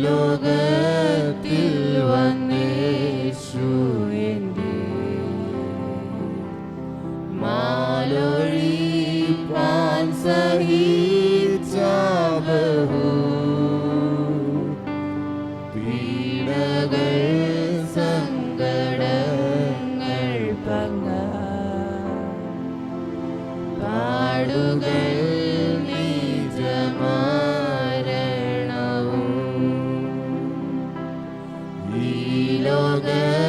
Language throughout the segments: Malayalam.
ഈ ലോകത്തിൽ Father.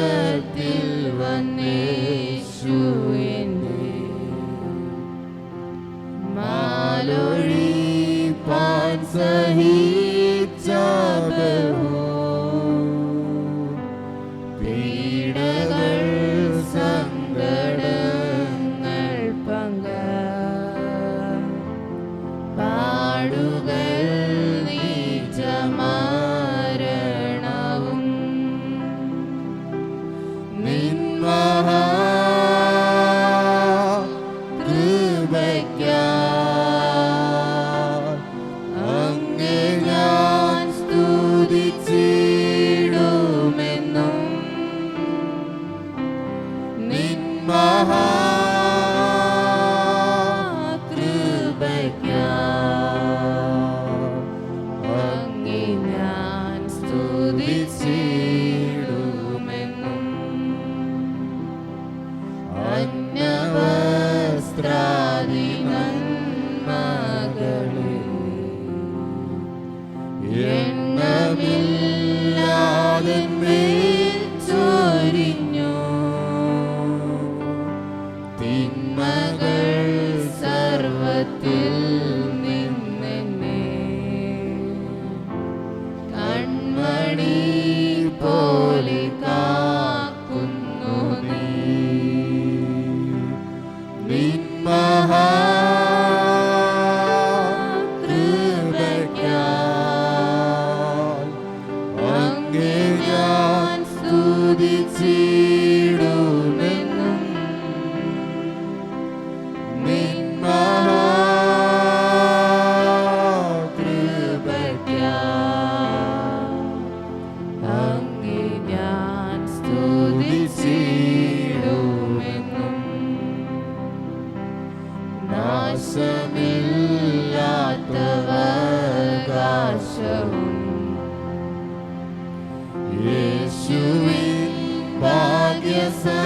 Yeah.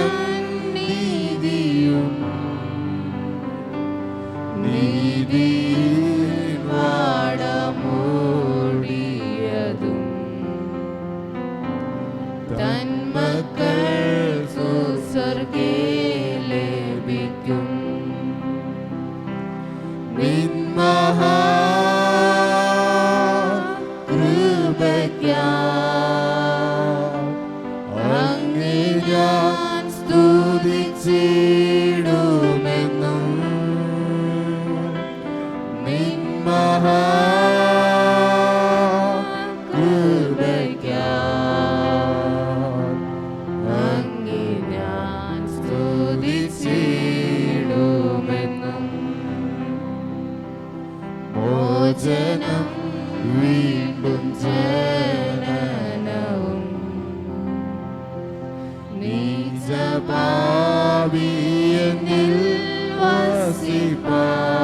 Lord. സ്തുതിച്ചിടുമെന്നും നീചഭാവിയെന്നിൽ വസിപ്പാൻ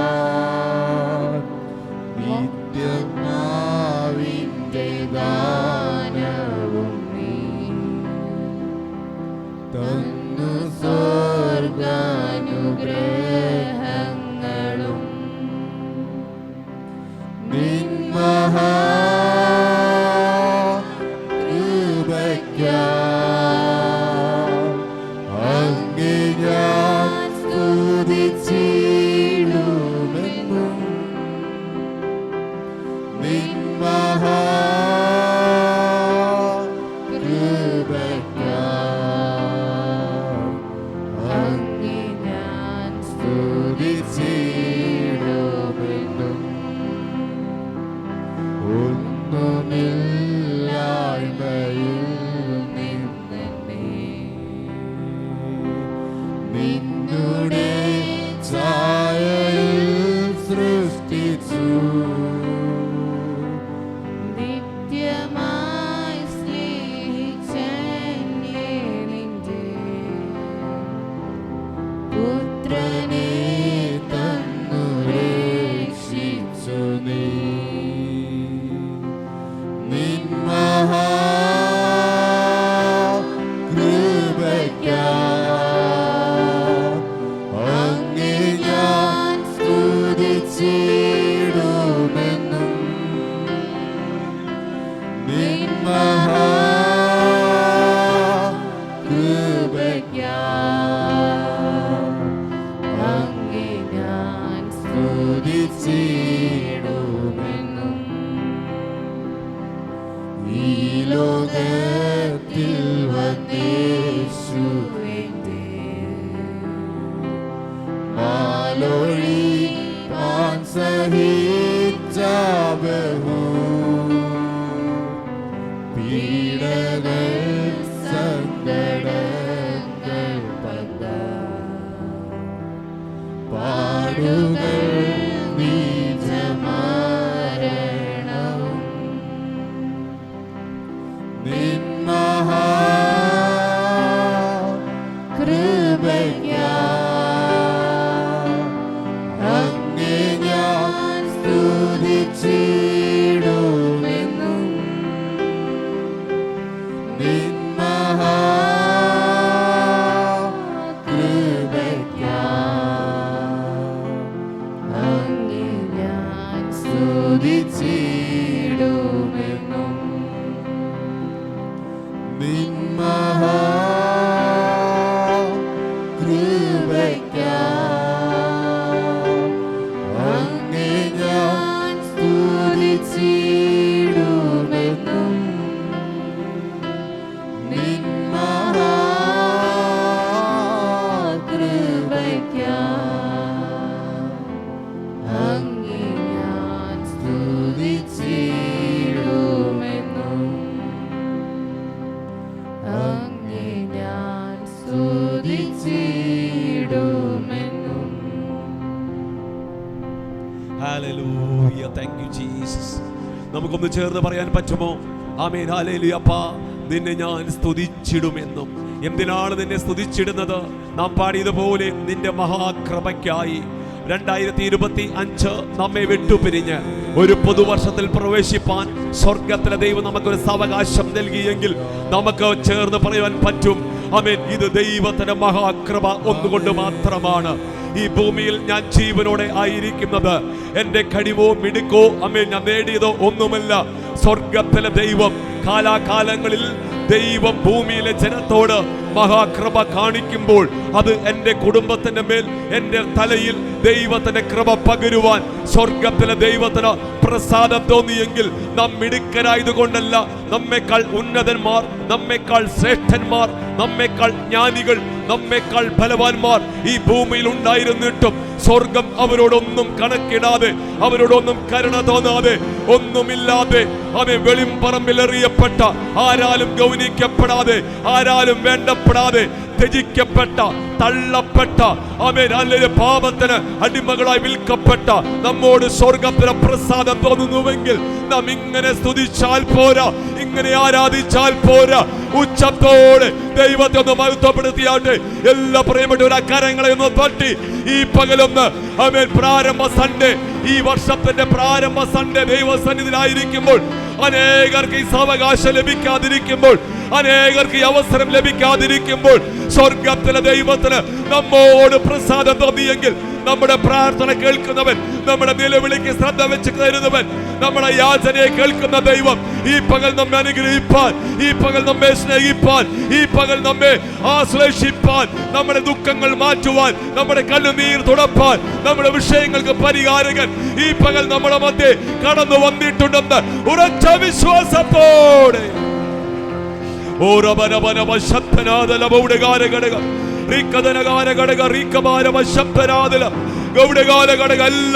നമുക്കൊന്ന് ചേർന്ന് പറയാൻ പറ്റുമോ? ആമേൻ ഹല്ലേലൂയ അപ്പാ. നിന്നെ ഞാൻ സ്തുതിച്ചിടുമെന്നും. എന്തിനാണ് നിന്നെ സ്തുതിച്ചിടുന്നത്? നാം പാടിയതുപോലെ നിന്റെ മഹാക്രമയ്ക്കായി രണ്ടായിരത്തി ഇരുപത്തി അഞ്ച് നമ്മെ വിട്ടുപിരിഞ്ഞ് ഒരു പുതുവർഷത്തിൽ പ്രവേശിപ്പാൻ സ്വർഗത്തിലെ ദൈവം നമുക്കൊരു സാവകാശം നൽകിയെങ്കിൽ നമുക്ക് ചേർന്ന് പറയുവാൻ പറ്റും. അമേൻ ഇത് ദൈവത്തിന്റെ മഹാകൃപ ഒന്നുകൊണ്ട് മാത്രമാണ്. ഈ ഭൂമിയിൽ ഞാൻ ജീവനോടെ ആയിരിക്കുന്നത്. എന്റെ കഴിവോ മിടുക്കോ അമ്മേ ഞാൻ നേടിയതോ ഒന്നുമല്ല. സ്വർഗത്തിലെ ദൈവം കാലാകാലങ്ങളിൽ ദൈവം ഭൂമിയിലെ ജനത്തോട് മഹാകൃപ കാണിക്കുമ്പോൾ അത് എന്റെ കുടുംബത്തിന്റെ മേൽ എന്റെ തലയിൽ ദൈവത്തിന്റെ കൃപ പകരുവാൻ സ്വർഗത്തിലെ ദൈവത്തിന് പ്രസാദം തോന്നിയെങ്കിൽ നാം മിടുക്കരായതുകൊണ്ടല്ല. നമ്മെക്കാൾ ഉന്നതന്മാർ നമ്മെക്കാൾ ശ്രേഷ്ഠന്മാർ നമ്മെക്കാൾ ജ്ഞാനികൾ നമ്മേക്കാൾ ഫലവാന്മാർ ഈ ഭൂമിയിൽ ഉണ്ടായിരുന്നിട്ടും സ്വർഗം അവരോടൊന്നും കണക്കിടാതെ അവരോടൊന്നും കരുണ തോന്നാതെ ഒന്നുമില്ലാതെ അവൻ വെളിമ്പറമ്പിലെറിയപ്പെട്ട ആരാലും ഗൗനിക്കപ്പെടാതെ ആരാലും വേണ്ടപ്പെടാതെ ത്യജിക്കപ്പെട്ട തള്ളപ്പെട്ട ആമേൻ അല്ലെങ്കിൽ പാപത്തിന് അടിമകളായി വിൽക്കപ്പെട്ട നമ്മോട് സ്വർഗത്തിന് പ്രസാദം തോന്നുന്നുവെങ്കിൽ നാം ഇങ്ങനെ സ്തുതിച്ചാൽ പോരാ ഇങ്ങനെ ആരാധിച്ചാൽ പോരാ. ഉച്ചത്തോടെ ദൈവത്തെ ഒന്ന് മഹത്വപ്പെടുത്തിയാട്ടെ. എല്ലാ പ്രിയപ്പെട്ട ഒരു കരങ്ങളെ ഒന്ന് തട്ടി. ഈ പകലൊന്ന് അമേൻ പ്രാരംഭ സൺഡേ. ഈ വർഷത്തിന്റെ പ്രാരംഭ സൺഡേ ദൈവസന്നിധിയിലായിരിക്കുമ്പോൾ അനേകർക്ക് ഈ സാവകാശം ലഭിക്കാതിരിക്കുമ്പോൾ അനേകർക്ക് ഈ അവസരം ലഭിക്കാതിരിക്കുമ്പോൾ സ്വർഗത്തിലെ ദൈവത്തിന് നമ്മോട് പ്രസാദം തോന്നിയെങ്കിൽ നമ്മുടെ പ്രാർത്ഥന കേൾക്കുന്നവൻ നമ്മുടെ നിലവിളിക്ക് ശ്രദ്ധ വെച്ച് തരുന്നവൻ നമ്മുടെ യാചനയെ കേൾക്കുന്ന ദൈവം ഈ പകൽ നമ്മെ അനുഗ്രഹിപ്പാൻ ഈ പകൽ നമ്മെ സ്നേഹിപ്പാൻ ഈ പകൽ നമ്മെ ആശ്ലേഷിപ്പാൻ നമ്മുടെ ദുഃഖങ്ങൾ മാറ്റുവാൻ നമ്മുടെ കണ്ണുനീർ തുടപ്പാൻ നമ്മുടെ വിഷയങ്ങൾക്ക് പരിഹാരകൻ ഈ പകൽ നമ്മുടെ മധ്യേ കടന്നു വന്നിട്ടുണ്ടെന്ന് ഉറച്ച വിശ്വാസത്തോടെ.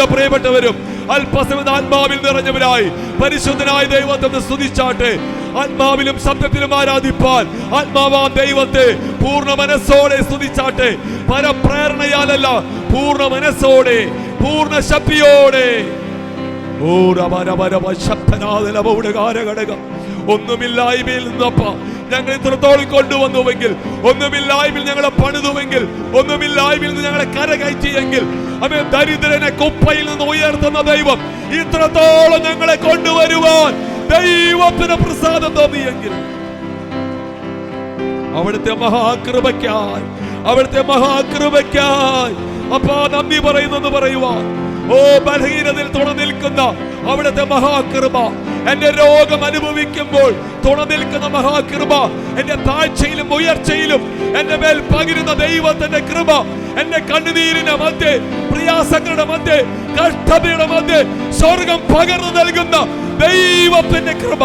പ്രിയപ്പെട്ടവരും അല്പസമയം ആത്മാവിൽ നിറഞ്ഞവരായി പരിശുദ്ധനായ ദൈവത്തെ സ്തുതിച്ചാട്ടെ. ആത്മാവിലും ശബ്ദത്തിലും ആരാധിപ്പാൻ ആത്മാവാ ദൈവത്തെ പൂർണ മനസ്സോടെ സ്തുതിച്ചാട്ടെ. പരപ്രേരണയാലല്ല പൂർണ മനസ്സോടെ പൂർണ ശക്തിയോടെ. ഓ രമരമരമ ശബ്ദനാഥലമൗടകാരഘടകം ഒന്നുമില്ലായ്മയിൽ നിന്നപ്പ ഞങ്ങൾ ഇത്രത്തോളം കൊണ്ടുവന്നുവെങ്കിൽ ഒന്നുമില്ലായ്മയിൽ ഞങ്ങളെ പണിതുവെങ്കിൽ ഒന്നുമില്ലായ്മയിൽ നിന്ന് ഞങ്ങളെ കരകയറ്റിയെങ്കിൽ അവൻ ദരിദ്രനെ കുപ്പയിൽ നിന്ന് ഉയർത്തുന്ന ദൈവം ഇത്രത്തോളം ഞങ്ങളെ കൊണ്ടുവരുവാൻ ദൈവത്തിന് പ്രസാദം തോന്നിയെങ്കിൽ അവിടുത്തെ മഹാകൃപയ്ക്കായി അവിടുത്തെ മഹാകൃപയ്ക്കായി അപ്പാ നന്ദി പറയുന്നെന്ന് പറയുവാൻ. ഓ ബലഹീനതയിൽ തുണ നിൽക്കുന്ന അവിടുത്തെ മഹാകൃപ എന്റെ രോഗം അനുഭവിക്കുമ്പോൾ തുണ നിൽക്കുന്ന മഹാകൃപ എന്റെ താഴ്ചയിലും ഉയർച്ചയിലും എന്റെ മേൽ പകരുന്ന ദൈവത്തിന്റെ കൃപ എന്റെ കണ്ണുനീരിന്റെ മധ്യേ പ്രയാസങ്ങളുടെ മധ്യേ കഷ്ടതയുടെ മധ്യേ സ്വർഗം പകർന്നു നൽകുന്ന ദൈവത്തിന്റെ കൃപ.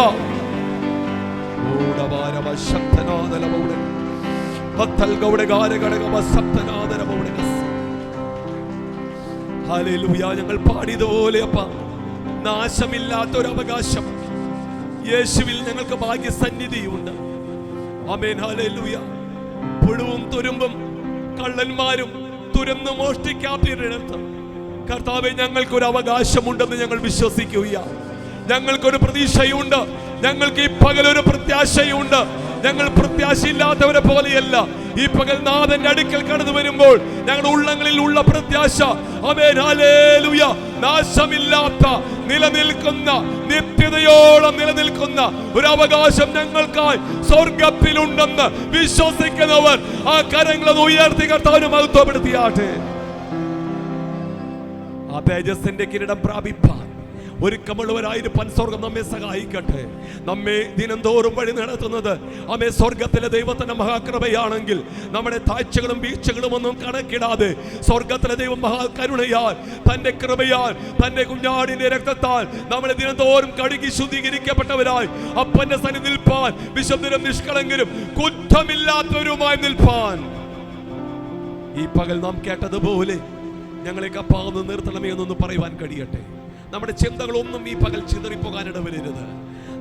ഞങ്ങൾ പാടിയതുപോലെ അപ്പ നാശമില്ലാത്ത ഒരു അവകാശം യേശുവിൽ ഞങ്ങൾക്ക് ഭാഗ്യസന്നിധിയുണ്ട്. അമേൻ പുഴുവും തുരുമ്പും കള്ളന്മാരും തുരന്ന് മോഷ്ടിക്കാത്തിടത്ത് കർത്താവെ ഞങ്ങൾക്കൊരു അവകാശമുണ്ടെന്ന് ഞങ്ങൾ വിശ്വസിക്കുക ഞങ്ങൾക്കൊരു പ്രതീക്ഷയുണ്ട്. ഞങ്ങൾക്ക് ഈ പകലൊരു പ്രത്യാശയുണ്ട്. ഞങ്ങൾ പ്രത്യാശയില്ലാത്തവരെ പോലെയല്ല. ഈ പകൽ നാഥന്റെ അടുക്കൽ കടന്നു വരുമ്പോൾ ഞങ്ങളുടെ ഉള്ളങ്ങളിൽ ഉള്ള പ്രത്യാശ ആമേൻ ഹല്ലേലൂയ നാശമില്ലാത്ത നിലനിൽക്കുന്ന നിത്യതയോളം നിലനിൽക്കുന്ന ഒരു അവകാശം ഞങ്ങൾക്കായി സ്വർഗത്തിലുണ്ടെന്ന് വിശ്വസിക്കുന്നവർ ആ കരങ്ങളത് ഉയർത്തി കർത്താവിനെ മഹത്വപ്പെടുത്തിയാട്ടെ. ആ തേജസ്സിന്റെ കിരീടം പ്രാപിപ്പാൻ ഒരുക്കമുള്ളവരായിരിക്കാൻ സ്വർഗം നമ്മെ സഹായിക്കട്ടെ. നമ്മെ ദിനംതോറും വഴി നടത്തുന്നത് അമ്മേ സ്വർഗത്തിലെ ദൈവത്തിന്റെ മഹാകൃപയാണെങ്കിൽ നമ്മുടെ താഴ്ചകളും വീഴ്ചകളും ഒന്നും കണക്കിടാതെ സ്വർഗത്തിലെ ദൈവം മഹാകരുണയാൽ തന്റെ കൃപയാൽ തന്റെ കുഞ്ഞാടിന്റെ രക്തത്താൽ നമ്മളെ ദിനംതോറും കഴുകി ശുദ്ധീകരിക്കപ്പെട്ടവരായി അപ്പന്റെ സനി നിൽപ്പാൻ വിശുദ്ധരും നിഷ്കളങ്കരും കുറ്റമില്ലാത്തവരുമായി നിൽപ്പാൻ. ഈ പകൽ നാം കേട്ടതുപോലെ ഞങ്ങളെ കപ്പാകുന്ന നിർത്തണമേ എന്നൊന്ന് പറയുവാൻ കഴിയട്ടെ. നമ്മുടെ ചിന്തകളൊന്നും ഈ പകൽ ചിതറിപ്പോകാൻ ഇടവരരുത്.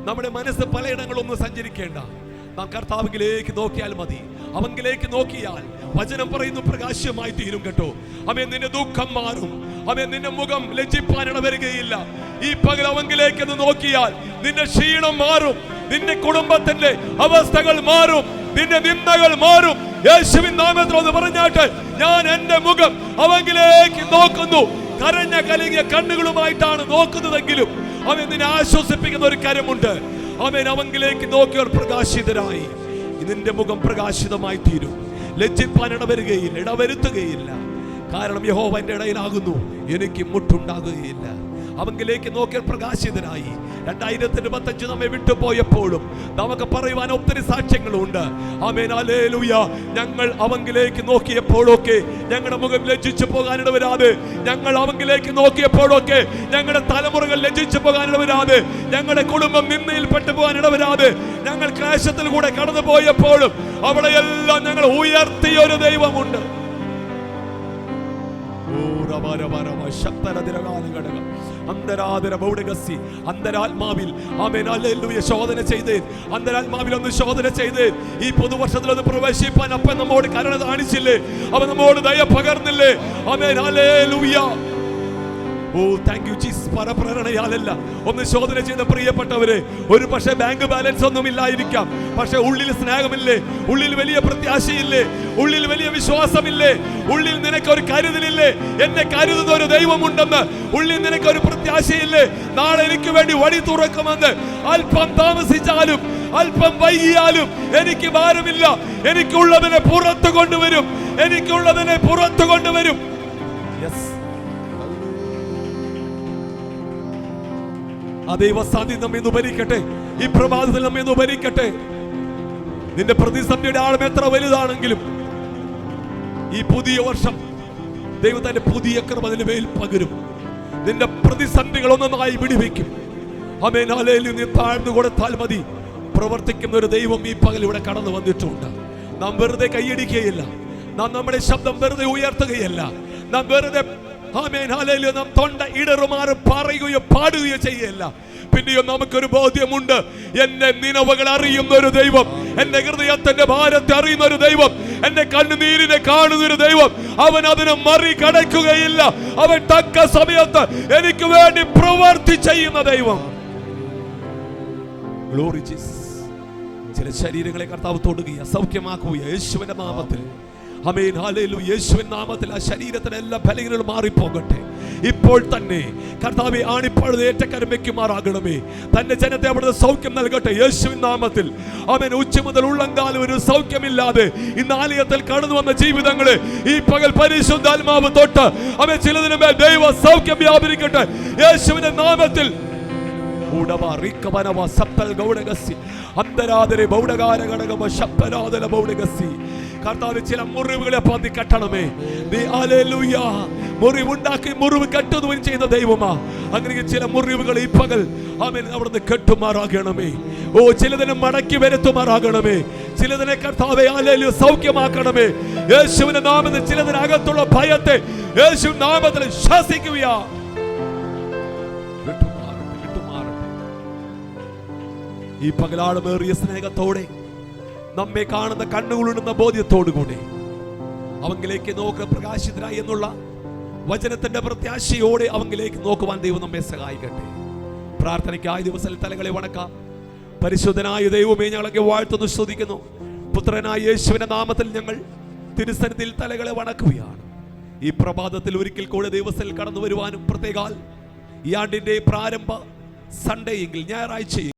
നമ്മുടെ മനസ്സ് പലയിടങ്ങളൊന്നും സഞ്ചരിക്കേണ്ട. നാം കർത്താവിലേക്ക് നോക്കിയാൽ മതി. അവങ്കിലേക്ക് നോക്കിയാൽ വചനം പറയുന്നു പ്രകാശമായി തീരും കേട്ടോ. അവൻ നിന്റെ ദുഃഖം മാറും. അവൻ നിന്റെ മുഖം ലജ്ജിപ്പാനിട വരികയില്ല ഈ പകൽ അവങ്കിലേക്ക് നോക്കിയാൽ നിന്റെ ക്ഷീണം മാറും. നിന്റെ കുടുംബത്തിന്റെ അവസ്ഥകൾ മാറും. നിന്റെ നിന്ദകൾ മാറും. യേശുവിൻ നാമത്തിൽ ഒന്ന് പറഞ്ഞാട്ട് ഞാൻ എന്റെ മുഖം അവങ്കിലേക്ക് നോക്കുന്നു. കരഞ്ഞ കലങ്ങിയ കണ്ണുകളുമായിട്ടാണ് നോക്കുന്നതെങ്കിലും അവൻ നിന്നെ ആശ്വസിപ്പിക്കുന്ന ഒരു കാര്യമുണ്ട് അവൻ അവങ്കിലേക്ക് നോക്കിയവർ പ്രകാശിതരായി. ഇതിന്റെ മുഖം പ്രകാശിതമായി തീരും. ലജ്ജിപ്പാൻ ഇടവരുകയില്ല ഇടവരുത്തുകയില്ല കാരണം യഹോവന്റെ ഇടയിലാകുന്നു. എനിക്ക് മുട്ടുണ്ടാകുകയില്ല. അവങ്കിലേക്ക് നോക്കിയാൽ പ്രകാശിതരായി. രണ്ടായിരത്തി ഇരുപത്തഞ്ച് നമ്മെ വിട്ടുപോയപ്പോഴും നമുക്ക് പറയുവാൻ ഒത്തിരി സാക്ഷ്യങ്ങളുണ്ട്. Amen hallelujah. ഞങ്ങൾ അവങ്കിലേക്ക് നോക്കിയപ്പോഴൊക്കെ ഞങ്ങളുടെ മുഖം ലജ്ജിച്ചു പോകാനിട വരാതെ ഞങ്ങൾ അവങ്കിലേക്ക് നോക്കിയപ്പോഴൊക്കെ ഞങ്ങളുടെ തലമുറകൾ ലജ്ജിച്ചു പോകാനിട വരാതെ ഞങ്ങളുടെ കുടുംബം നിന്നയിൽപ്പെട്ടു പോകാനിട വരാതെ ഞങ്ങൾ ക്ലേശത്തിൽ കൂടെ കടന്നു പോയപ്പോഴും അവിടെയെല്ലാം ഞങ്ങൾ ഉയർത്തിയ ഒരു ദൈവമുണ്ട്. അന്തരാത്മാവിൽ ആമേൻ ഹല്ലേലൂയ ശോധന ചെയ്ത്. അന്തരാത്മാവിൽ ഒന്ന് ശോധന ചെയ്ത്. ഈ പുതുവർഷത്തിൽ ഒന്ന് പ്രവേശിപ്പാൻ അപ്പൻ നമ്മോട് കരുണ കാണിച്ചില്ലേ? അവൻ നമ്മോട് ദയ പകർന്നില്ലേ? ആമേൻ ഹല്ലേലൂയ. ഓ താങ്ക് യു ജീസ് പരപ്രേരണയാലല്ല ഒന്ന് ശോധന ചെയ്ത പ്രിയപ്പെട്ടവരെ ഒരു പക്ഷേ ബാങ്ക് ബാലൻസ് ഒന്നും ഇല്ലായിരിക്കാം. പക്ഷെ ഉള്ളിൽ സ്നേഹമില്ലേ? ഉള്ളിൽ വലിയ പ്രത്യാശയില്ലേ? ഉള്ളിൽ വലിയ വിശ്വാസമില്ലേ? ഉള്ളിൽ നിനക്ക് ഒരു കരുതലില്ലേ? എന്നെ കരുതുന്ന ഒരു ദൈവമുണ്ടെന്ന്. ഉള്ളിൽ നിനക്ക് ഒരു പ്രത്യാശയില്ലേ? നാളെ എനിക്ക് വേണ്ടി വഴി തുറക്കുമെന്ന്. അല്പം താമസിച്ചാലും അല്പം വൈകിയാലും എനിക്ക് ഭാരമില്ല. എനിക്കുള്ളതിനെ പുറത്തു കൊണ്ടുവരും. എനിക്കുള്ളതിനെ പുറത്തു കൊണ്ടുവരും. യെസ് ആ ദൈവസാധി നമ്മെ ഉപരിക്കട്ടെ. ഈ പ്രഭാതത്തിൽ നമ്മെ ഉപരിക്കട്ടെ. നിന്റെ പ്രതിസന്ധിയുടെ ആഴം എത്ര വലുതാണെങ്കിലും ഈ പുതിയ വർഷം ദൈവത്തിന്റെ പുതിയ കൃപ നിന്റെ മേൽ പകരും. നിന്റെ പ്രതിസന്ധികൾ ഒന്നൊന്നായി വിടിവെക്കും. അമേനാലയിൽ നീ താഴ്ന്നു കൊടുത്താൽ മതി. പ്രവർത്തിക്കുന്ന ഒരു ദൈവം ഈ പകൽ ഇവിടെ കടന്നു വന്നിട്ടുണ്ട്. നാം വെറുതെ കൈയടിക്കുകയില്ല. നാം നമ്മുടെ ശബ്ദം വെറുതെ ഉയർത്തുകയല്ല. നാം വെറുതെ ആമേൻ ഹല്ലേലൂയ. നാം തൊണ്ട ഇടറുമാറ് പറയുകയോ പാടുകയോ ചെയ്യല്ല പിന്നെയോ നമുക്കൊരു ബോധ്യമുണ്ട്. എന്റെ നിലവുകൾ അറിയുന്ന ഒരു ദൈവം എന്റെ ഹൃദയത്തിന്റെ ഭാരത്തെ അറിയുന്ന ഒരു ദൈവം എന്റെ കണ്ണുനീരിനെ കാണുന്ന ഒരു ദൈവം അവൻ അതിനെ മറികടക്കുകയില്ല. അവൻ തക്ക സമയത്ത് എനിക്ക് വേണ്ടി പ്രവർത്തി ചെയ്യുന്ന ദൈവം. ചില ശരീരങ്ങളെ കർത്താവ് തൊടുകയ. സൗഖ്യമാക്കുക യേശുവിന്റെ നാമത്തിൽ. അമേൻ ഹാലേലു യേശുവിൻ നാമത്തിൽ ആ ശരീരത്തിന് എല്ലാ ബലഹീനകളും മാറിപ്പോകട്ടെ. ഇപ്പോൾ തന്നെ കർത്താവെ ആണിപ്പോഴത് ഏറ്റക്കരം വെക്കുമാറാകണമേ. തന്റെ ജനത്തെ അവിടുത്തെ സൗഖ്യം നൽകട്ടെ. യേശുവിൻ നാമത്തിൽ. അവൻ ഉച്ച മുതൽ ഉള്ളങ്കാലം ഒരു സൗഖ്യമില്ലാതെ ഇന്ന് ആലയത്തിൽ കടന്നു വന്ന ജീവിതങ്ങളെ ഈ പകൽ പരിശുദ്ധാത്മാവ് തൊട്ട് അവൻ ചിലതിനു മേൽ ദൈവ സൗഖ്യം വ്യാപരിക്കട്ടെ. യേശുവിന്റെ നാമത്തിൽ. ഉടവ റിക്കവനവ സപ്തൽ ഗൗഡഗസി കർത്താവ് ചില മുറിവുകളെ പാതി കെട്ടണമേ. നീ അലൂയ മുറിവുണ്ടാക്കി മുറിവ് കെട്ടുന്നവൻ ചെയ്യുന്ന ദൈവമാ. അങ്ങനെ ചില മുറിവുകൾ ഈ പകൽ അവൻ അവിടുന്ന് കെട്ടുമാറാകണമേ. ഓ ചിലതിനെ മടക്കി വരുത്തുമാറാകണമേ. ചിലതിനെ കർത്താവെ അലലു സൗഖ്യമാക്കണമേ. യേശുവിന്റെ നാമത്തിൽ ചിലതിനകത്തുള്ള ഭയത്തെ യേശു നാമത്തിൽ ശാസിക്കുകയാ. ഈ പകലാളമേറിയ സ്നേഹത്തോടെ നമ്മെ കാണുന്ന കണ്ണുകളുണ്ടെന്ന ബോധ്യത്തോടുകൂടി. അവങ്കിലേക്ക് നോക്ക് പ്രകാശിതരായി എന്നുള്ള വചനത്തിന്റെ പ്രത്യാശയോടെ അവങ്കിലേക്ക് നോക്കുവാൻ ദൈവം നമ്മെ സഹായിക്കട്ടെ. പ്രാർത്ഥനയ്ക്ക് ആ ദിവസം തലകളെ വണക്കാം. പരിശുദ്ധനായ ദൈവമേ ഞങ്ങളൊക്കെ വാഴ്ത്തുന്നു ശ്രദ്ധിക്കുന്നു പുത്രനായ യേശുവിന്റെ നാമത്തിൽ ഞങ്ങൾ തിരുസന്നിധിയിൽ തലകളെ വണക്കുകയാണ്. ഈ പ്രഭാതത്തിൽ ഒരിക്കൽ കൂടെ ദിവസത്തിൽ കടന്നു വരുവാനും പ്രത്യേകാൽ ഈ ആണ്ടിന്റെ പ്രാരംഭ സൺഡേ എങ്കിൽ ഞായറാഴ്ച